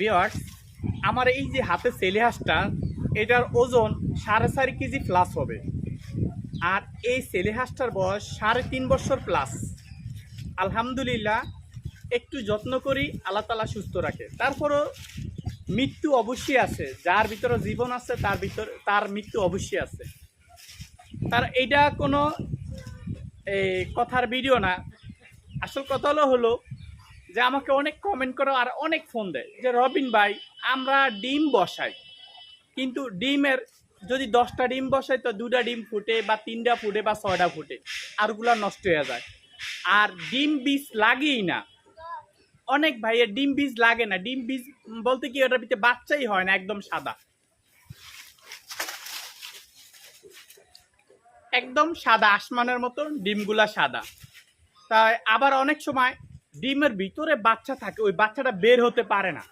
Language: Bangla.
বিয়ার্স আমার এই যে হাতে সেলে হাঁসটা এটার ওজন সাড়ে চারি কেজি প্লাস হবে। আর এই সেলে হাঁসটার বয়স সাড়ে তিন বছর প্লাস আলহামদুলিল্লাহ, একটু যত্ন করি, আল্লাহ তালা সুস্থ রাখে। তারপরও মৃত্যু অবশ্যই আছে। যার ভিতরে জীবন আছে, তার ভিতর, তার মৃত্যু অবশ্যই আছে। তার এইটা কোনো কথার ভিডিও না। আসল কথা হলো হলো যে আমাকে অনেক কমেন্ট করে আর অনেক ফোন দেয়। যে রবিন ভাই, আমরা ডিম বসাই। কিন্তু ডিমের যদি দশটা ডিম বসাই, তো দুটা ডিম ফুটে বা তিনটা ফুটে বা ছয়টা ফুটে, আরগুলা নষ্ট হয়ে যায়। আর ডিম বীজ লাগেই না। অনেক ভাইয়ের ডিম বীজ লাগে না। ডিম বীজ বলতে কি, ওটার ভিতরে বাচ্চাই হয় না, একদম সাদা। একদম সাদা, আসমানের মতো ডিমগুলা সাদা। তাই আবার অনেক সময় ডিমের ভিতরে বাচ্চা থাকে ওই বাচ্চাটা বের হতে পারে না।